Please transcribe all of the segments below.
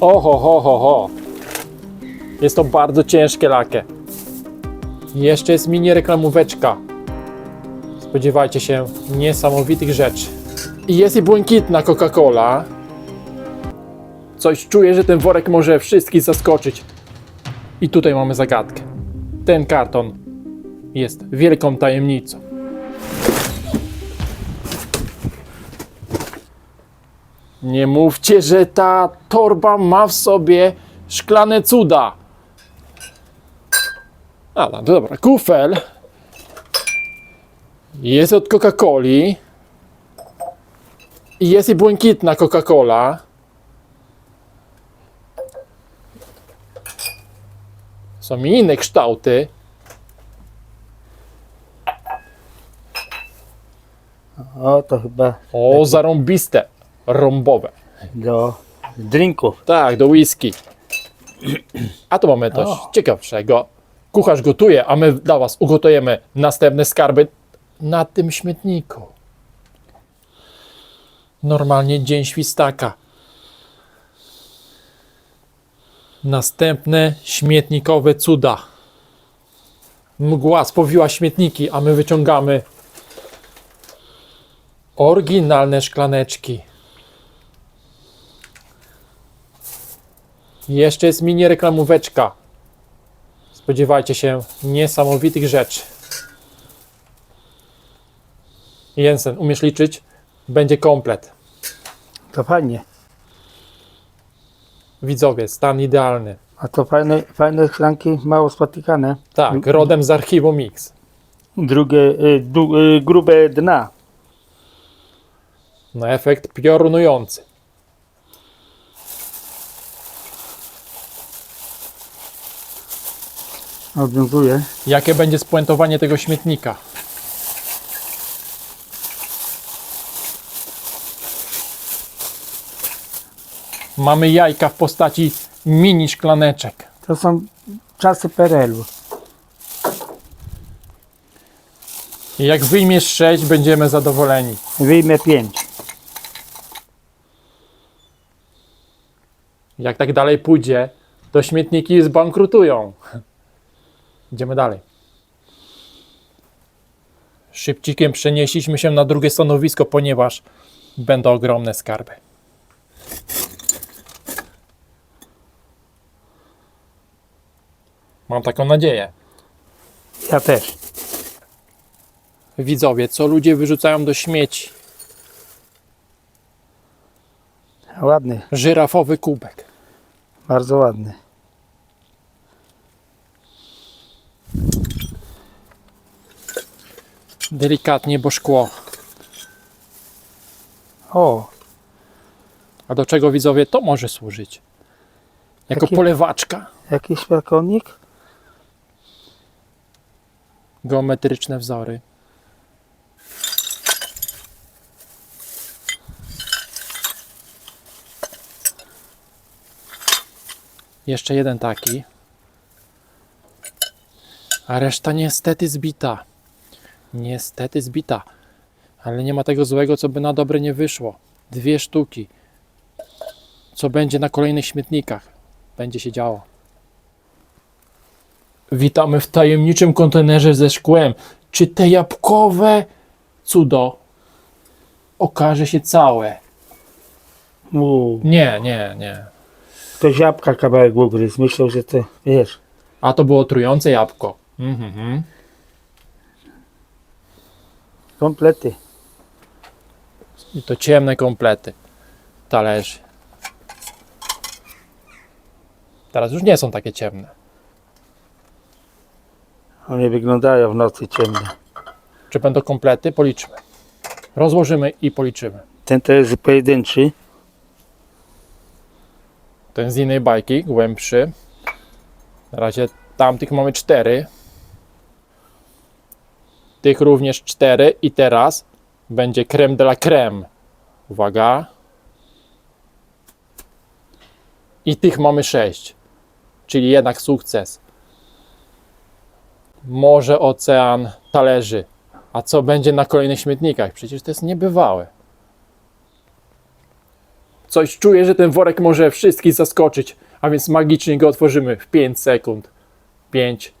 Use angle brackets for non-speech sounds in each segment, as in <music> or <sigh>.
Oho, ho, ho, ho. Jest to bardzo ciężkie lakie. Jeszcze jest mini reklamóweczka. Spodziewajcie się niesamowitych rzeczy. I jest i błękitna Coca-Cola. Coś czuję, że ten worek może wszystkich zaskoczyć. I tutaj mamy zagadkę. Ten karton jest wielką tajemnicą. Nie mówcie, że ta torba ma w sobie szklane cuda. A, no dobra, kufel. Jest od Coca-Coli. I jest i błękitna Coca-Cola. Są i inne kształty. O, to chyba O, zarąbiste. Rąbowe. do drinków. Tak, do whisky. A tu mamy coś O. ciekawszego. Kucharz gotuje, a my dla Was ugotujemy następne skarby na tym śmietniku. Normalnie dzień świstaka. Następne śmietnikowe cuda. Mgła spowiła śmietniki, a my wyciągamy oryginalne szklaneczki. Jeszcze jest mini reklamóweczka. Spodziewajcie się niesamowitych rzeczy. Jensen, umiesz liczyć? Będzie komplet. To fajnie. Widzowie, stan idealny. A to fajne, fajne szklanki, mało spotykane. Tak, rodem z archiwum Mix. Drugie, y, du, y, grube dna. Na efekt piorunujący. Odwiązuje. Jakie będzie spuentowanie tego śmietnika? Mamy jajka w postaci mini szklaneczek. To są czasy PRL-u. I Jak wyjmiesz 6, będziemy zadowoleni. Wyjmę pięć. Jak tak dalej pójdzie, to śmietniki zbankrutują. Idziemy dalej. Szybcikiem przenieśliśmy się na drugie stanowisko, ponieważ będą ogromne skarby. Mam taką nadzieję. Ja też. Widzowie, co ludzie wyrzucają do śmieci? Ładny, Żyrafowy kubek. bardzo ładny. Delikatnie, bo szkło. O, A do czego widzowie to może służyć? Jako Takie- polewaczka. jakiś balkonik? Geometryczne wzory. Jeszcze jeden taki. A reszta niestety zbita. Niestety zbita. Ale nie ma tego złego, co by na dobre nie wyszło. Dwie sztuki. Co będzie na kolejnych śmietnikach? Będzie się działo. Witamy w tajemniczym kontenerze ze szkłem. Czy te jabłkowe cudo okaże się całe? Uuu, Nie, nie, nie. to ziapka kawałek ugryzł. Myślał, że to, wiesz, A to było trujące jabłko. Mhm. Komplety. I to ciemne komplety. Talerzy. Teraz już nie są takie ciemne. One wyglądają w nocy ciemne. Czy będą komplety? Policzmy. Rozłożymy i policzymy. Ten to jest pojedynczy. Ten z innej bajki, głębszy. Na razie tamtych mamy cztery. Tych również cztery. I teraz będzie creme de la creme. Uwaga. I tych mamy sześć. Czyli jednak sukces. Morze, ocean, talerzy. A co będzie na kolejnych śmietnikach? Przecież to jest niebywałe. Coś czuję, że ten worek może wszystkich zaskoczyć, a więc magicznie go otworzymy w 5 sekund. 5,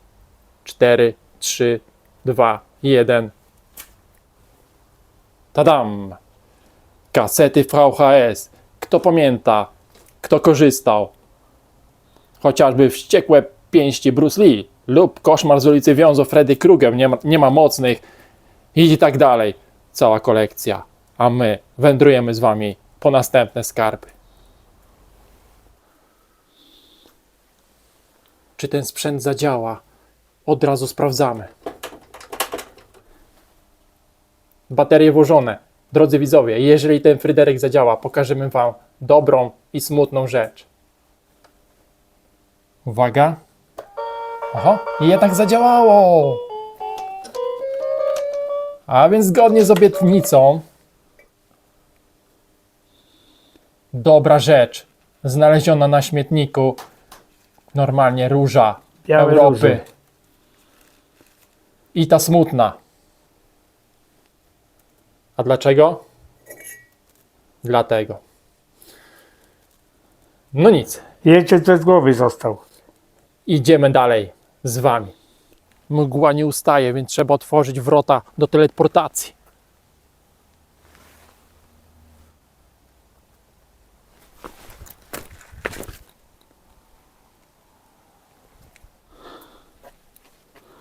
4, 3, 2, 1. Tadam! Kasety VHS. Kto pamięta? Kto korzystał? Chociażby wściekłe pięści Bruce Lee lub koszmar z ulicy Wiązo Freddy Krueger, nie ma, nie ma mocnych i tak dalej. Cała kolekcja. A my wędrujemy z wami po następne skarby. Czy ten sprzęt zadziała? Od razu sprawdzamy. Baterie włożone. Drodzy widzowie, jeżeli ten Fryderyk zadziała, pokażemy wam dobrą i smutną rzecz. Uwaga. Oho, i jednak zadziałało. A więc zgodnie z obietnicą, dobra rzecz, znaleziona na śmietniku, normalnie róża Białe Europy. I ta smutna. A dlaczego? Dlatego. No nic, Jeszcze to z głowy został. idziemy dalej z wami. Mgła nie ustaje, więc trzeba otworzyć wrota do teleportacji.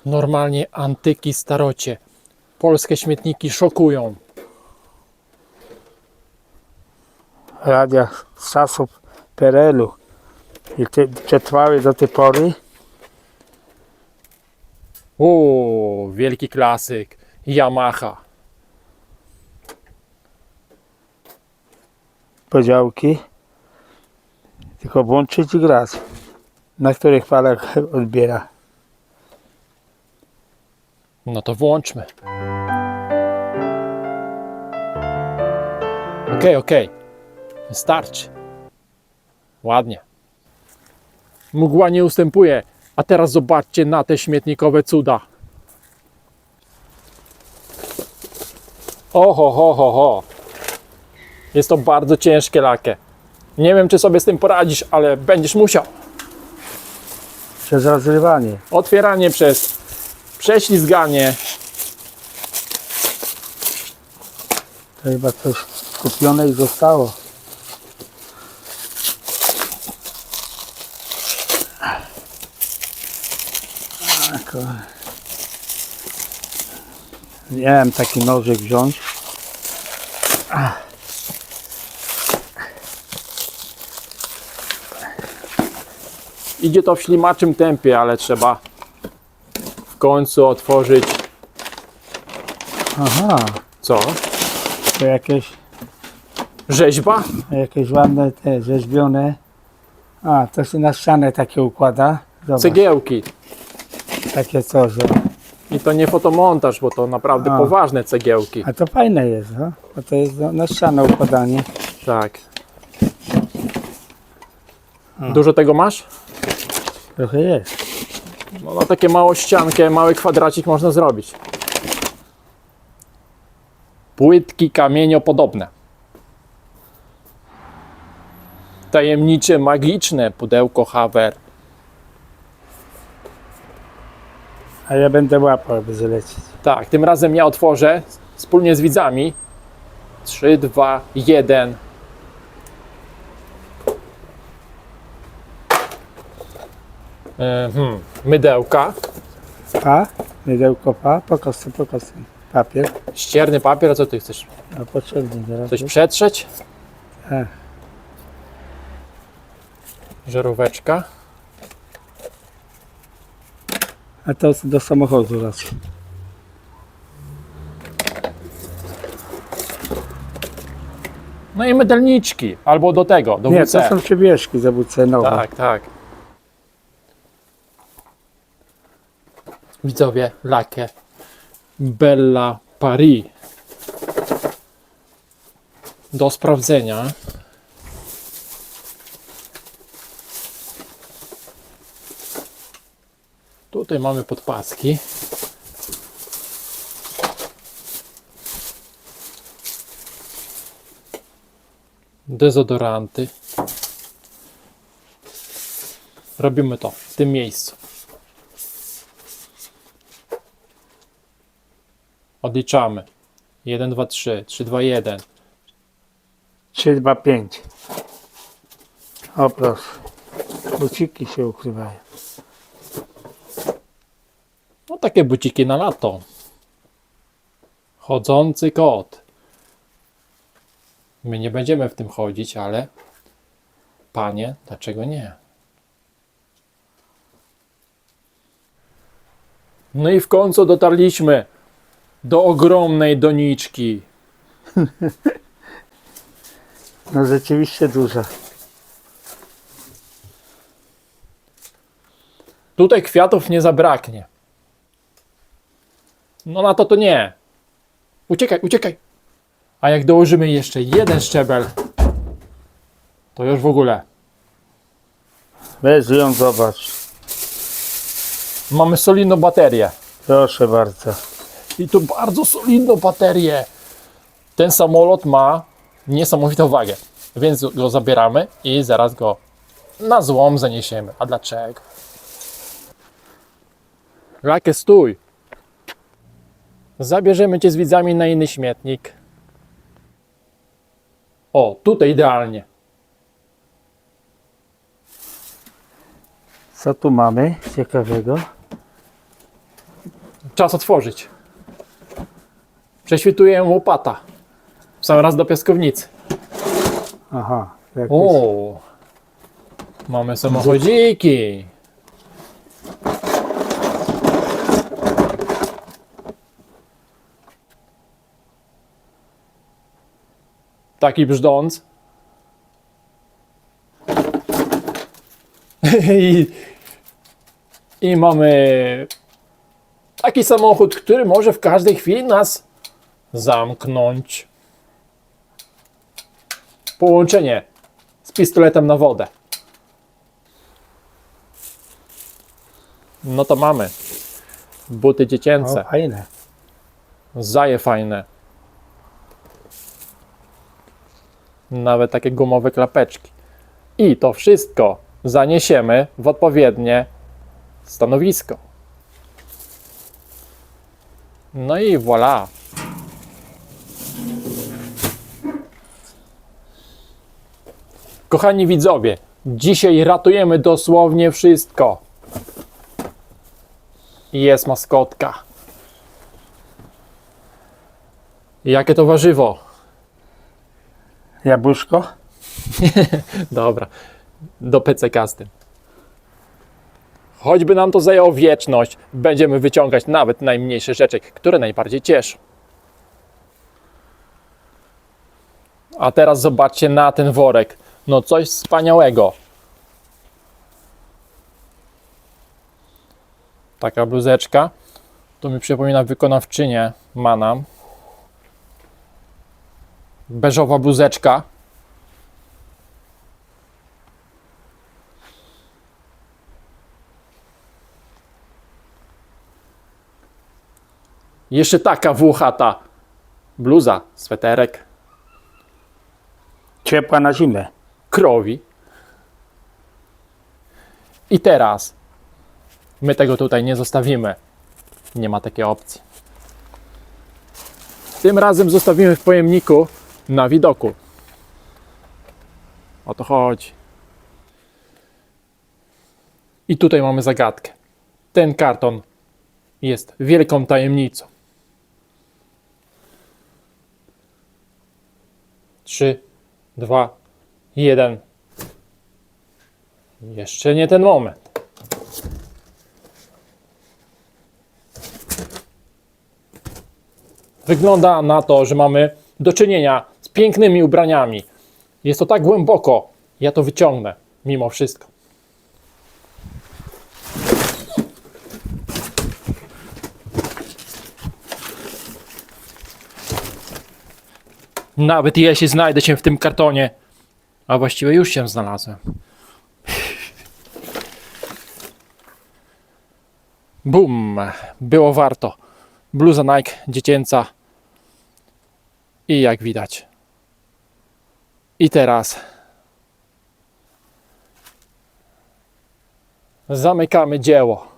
Normalnie antyki starocie. Polskie śmietniki szokują. Radia z czasów PRL-u. I te, przetrwały do tej pory. O, wielki klasyk. Yamaha. podziałki. Tylko włączyć i grać. Na których falach odbiera. No to włączmy. Okej, okej. Wystarczy. Ładnie. Mgła nie ustępuje. A teraz zobaczcie na te śmietnikowe cuda. Oho, ho, ho, ho. Jest to bardzo ciężkie lakie. Nie wiem, czy sobie z tym poradzisz, ale będziesz musiał. Przez rozrywanie. Otwieranie przez prześlizganie. To chyba coś kupione i zostało. Nie wiem taki nożyk wziąć. Idzie to w ślimaczym tempie, ale trzeba w końcu otworzyć. Aha, Co? to jakieś, Rzeźba? jakieś ładne te rzeźbione. A, to się na ścianę takie układa. Zobacz, Cegiełki. Takie coś. o. I to nie fotomontaż, bo to naprawdę poważne cegiełki. A to fajne jest, no? bo to jest no, na ścianę układanie. Tak. Dużo tego masz? Trochę jest. No, no takie małą ściankę, mały kwadracik można zrobić. Płytki kamieniopodobne. Tajemnicze, magiczne pudełko Haver. A ja będę łapał, aby zlecieć. Tak, tym razem ja otworzę wspólnie z widzami. 3, 2, 1. Mhm. Mydełka, Pa, mydełko pa, pokaż ten papier. ścierny papier, a co ty chcesz? A potrzebny teraz. Coś przetrzeć? Tak. Żaróweczka. A to do samochodu raczej. No i mydelniczki, albo do tego, do Nie, WC. to są przybieżki za WC nowe. Tak, tak. Widzowie, lakie Bella Paris. Do sprawdzenia. Tutaj mamy podpaski. dezodoranty. Robimy to w tym miejscu. Odliczamy. 1, 2, 3, 3, 2, 1. 3, 2, 5. O proszę. Buciki się ukrywają. No takie buciki na lato. Chodzący kot. My nie będziemy w tym chodzić, ale panie, dlaczego nie? No i w końcu dotarliśmy do ogromnej doniczki. <laughs> No rzeczywiście duża. Tutaj kwiatów nie zabraknie. No na to to nie. Uciekaj, uciekaj. A jak dołożymy jeszcze jeden szczebel, to już w ogóle. Weź ją zobacz. Mamy solidną baterię. Proszę bardzo. I to bardzo solidną baterię. Ten samolot ma niesamowitą wagę, więc go zabieramy i zaraz go na złom zaniesiemy. A dlaczego? Lakie, stój. Zabierzemy cię z widzami na inny śmietnik. O, tutaj idealnie. Co tu mamy ciekawego? Czas otworzyć. Prześwituje łopata. W sam raz do piaskownicy. Aha. Jakieś... O, mamy samochodziki. Taki brzdąc. <laughs> I, I mamy taki samochód, który może w każdej chwili nas zamknąć. Połączenie z pistoletem na wodę. No to mamy. Buty O, dziecięce. fajne. Zaje fajne. Nawet takie gumowe klapeczki. I to wszystko zaniesiemy w odpowiednie stanowisko. No i voilà. Kochani widzowie, dzisiaj ratujemy dosłownie wszystko. Jest maskotka. Jakie to warzywo? Jabłuszko? <laughs> Dobra, do PCK z tym. Choćby nam to zajęło wieczność, będziemy wyciągać nawet najmniejsze rzeczy, które najbardziej cieszą. A teraz zobaczcie na ten worek. No coś wspaniałego. Taka bluzeczka. To mi przypomina wykonawczynię Manam. Beżowa bluzeczka. Jeszcze taka włochata bluza, sweterek, Ciepła na zimę. krowi. I teraz my tego tutaj nie zostawimy. Nie ma takiej opcji. Tym razem zostawimy w pojemniku na widoku. O to chodzi. I tutaj mamy zagadkę. Ten karton jest wielką tajemnicą. Trzy, dwa, jeden. Jeszcze nie ten moment. Wygląda na to, że mamy do czynienia pięknymi ubraniami. Jest to tak głęboko. Ja to wyciągnę, mimo wszystko. Nawet jeśli znajdę się w tym kartonie, a właściwie już się znalazłem. Bum! Było warto. Bluza Nike dziecięca. I jak widać, I teraz zamykamy dzieło.